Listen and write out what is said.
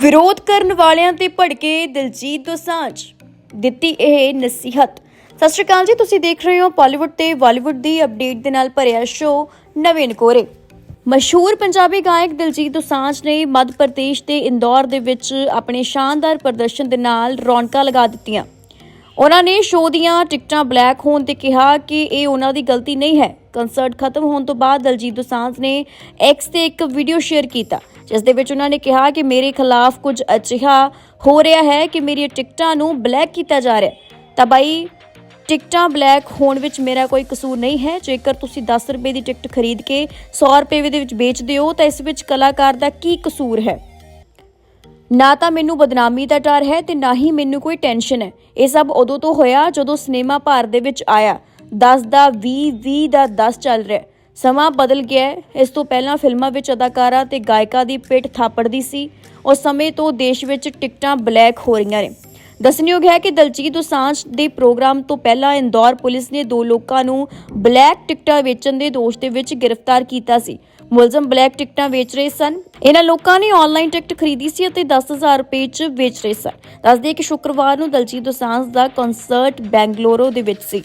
ਵਿਰੋਧ ਕਰਨ ਵਾਲਿਆਂ ਤੇ ਭੜਕੇ ਦਿਲਜੀਤ ਦੋਸਾਂਝ, ਦਿੱਤੀ ਇਹ ਨਸੀਹਤ। ਸਤਿ ਸ਼੍ਰੀ ਅਕਾਲ ਜੀ, ਤੁਸੀਂ ਦੇਖ ਰਹੇ ਹੋ ਬਾਲੀਵੁੱਡ ਤੇ ਬਾਲੀਵੁੱਡ ਦੀ ਅਪਡੇਟ ਦੇ ਨਾਲ ਭਰਿਆ ਸ਼ੋਅ ਨਵੀਨ ਕੋਰੇ। ਮਸ਼ਹੂਰ ਪੰਜਾਬੀ ਗਾਇਕ ਦਿਲਜੀਤ ਦੋਸਾਂਝ ਨੇ ਮੱਧ ਪ੍ਰਦੇਸ਼ ਦੇ ਇੰਦੌਰ ਦੇ ਵਿੱਚ ਆਪਣੇ ਸ਼ਾਨਦਾਰ ਪ੍ਰਦਰਸ਼ਨ ਦੇ ਨਾਲ ਰੌਣਕਾਂ ਲਗਾ ਦਿੱਤੀਆਂ। ਉਹਨਾਂ ਨੇ ਸ਼ੋਅ ਦੀਆਂ ਟਿਕਟਾਂ ਬਲੈਕ ਹੋਣ ਤੇ ਕਿਹਾ ਕਿ ਇਹ ਉਹਨਾਂ ਦੀ ਗਲਤੀ ਨਹੀਂ ਹੈ। ਕੰਸਰਟ ਖਤਮ ਹੋਣ ਤੋਂ ਬਾਅਦ ਦਲਜੀਤ ਦੋਸਾਂਝ ਨੇ ਐਕਸ ਤੇ ਇੱਕ ਵੀਡੀਓ ਸ਼ੇਅਰ ਕੀਤਾ। ਜਿਸ ਦੇ ਵਿੱਚ ਉਹਨਾਂ ਨੇ ਕਿਹਾ ਕਿ ਮੇਰੇ ਖਿਲਾਫ ਕੁਝ ਅਜਿਹਾ ਹੋ ਰਿਹਾ ਹੈ ਕਿ ਮੇਰੀਆਂ ਟਿਕਟਾਂ ਨੂੰ ਬਲੈਕ ਕੀਤਾ ਜਾ ਰਿਹਾ ਤਾਂ ਬਾਈ, ਟਿਕਟਾਂ ਬਲੈਕ ਹੋਣ ਵਿੱਚ ਮੇਰਾ ਕੋਈ ਕਸੂਰ ਨਹੀਂ ਹੈ। ਜੇਕਰ ਤੁਸੀਂ 10 ਰੁਪਏ ਦੀ ਟਿਕਟ ਖਰੀਦ ਕੇ 100 ਰੁਪਏ ਦੇ ਵਿੱਚ ਵੇਚਦੇ ਹੋ ਤਾਂ ਇਸ ਵਿੱਚ ਕਲਾਕਾਰ ਦਾ ਕੀ ਕਸੂਰ ਹੈ? ਨਾ ਤਾਂ ਮੈਨੂੰ ਬਦਨਾਮੀ ਦਾ ਡਰ ਹੈ ਤੇ ਨਾ ਹੀ ਮੈਨੂੰ ਕੋਈ ਟੈਨਸ਼ਨ ਹੈ। ਇਹ ਸਭ ਉਦੋਂ ਤੋਂ ਹੋਇਆ ਜਦੋਂ ਸਿਨੇਮਾ ਭਾਰ ਦੇ ਵਿੱਚ ਆਇਆ। 10 ਦਾ 20 20 ਦਾ 10 ਚੱਲ ਰਿਹਾ ਸਮਾਂ ਬਦਲ ਗਿਆ ਹੈ। ਇਸ ਤੋਂ ਪਹਿਲਾਂ ਫਿਲਮਾਂ ਵਿੱਚ ਅਦਾਕਾਰਾ ਤੇ ਗਾਇਕਾਂ ਦੀ ਪਿੱਠ ਥਾਪੜਦੀ ਸੀ। ਉਸ ਸਮੇਂ ਤੋਂ ਦੇਸ਼ ਵਿੱਚ ਟਿਕਟਾਂ ਬਲੈਕ ਹੋ ਰਹੀਆਂ ਨੇ। ਦੱਸਣਯੋਗ ਹੈ ਕਿ ਦਲਜੀਤ ਦੋਸਾਂਝ ਦੇ ਪ੍ਰੋਗਰਾਮ ਤੋਂ ਪਹਿਲਾਂ ਇੰਦੌਰ ਪੁਲਿਸ ਨੇ ਦੋ ਲੋਕਾਂ ਨੂੰ ਬਲੈਕ ਟਿਕਟਾਂ ਵੇਚਣ ਦੇ ਦੋਸ਼ ਦੇ ਵਿੱਚ ਗ੍ਰਿਫਤਾਰ ਕੀਤਾ ਸੀ। ਮੁਲਜ਼ਮ ਬਲੈਕ ਟਿਕਟਾਂ ਵੇਚ ਰਹੇ ਸਨ। ਇਹਨਾਂ ਲੋਕਾਂ ਨੇ ਆਨਲਾਈਨ ਟਿਕਟ ਖਰੀਦੀ ਸੀ ਅਤੇ 10000 ਰੁਪਏ 'ਚ ਵੇਚ ਰਹੇ ਸਨ। ਦੱਸਦੇ ਕਿ ਸ਼ੁੱਕਰਵਾਰ ਨੂੰ ਦਲਜੀਤ ਦੋਸਾਂਝ ਦਾ ਕਨਸਰਟ ਬੈਂਗਲੁਰੂ ਦੇ ਵਿੱਚ ਸੀ।